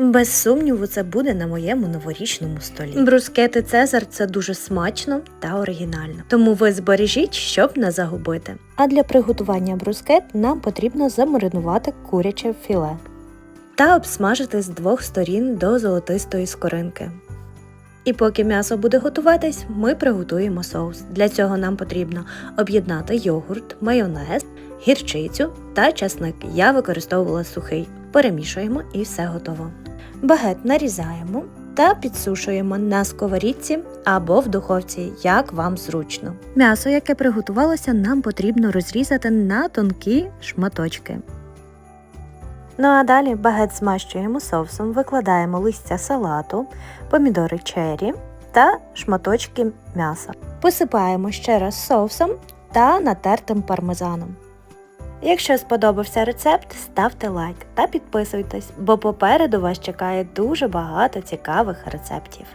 Без сумніву, це буде на моєму новорічному столі. Брускети Цезар це дуже смачно та оригінально. Тому ви збережіть, щоб не загубити. А для приготування брускет нам потрібно замаринувати куряче філе та обсмажити з двох сторін до золотистої скоринки. І поки м'ясо буде готуватись, ми приготуємо соус. Для цього нам потрібно об'єднати йогурт, майонез, гірчицю та часник. Я використовувала сухий. Перемішуємо і все готово. Багет нарізаємо та підсушуємо на сковорідці або в духовці, як вам зручно. М'ясо, яке приготувалося, нам потрібно розрізати на тонкі шматочки. Ну а далі багет змащуємо соусом, викладаємо листя салату, помідори чері та шматочки м'яса. Посипаємо ще раз соусом та натертим пармезаном. Якщо сподобався рецепт, ставте лайк та підписуйтесь, бо попереду вас чекає дуже багато цікавих рецептів.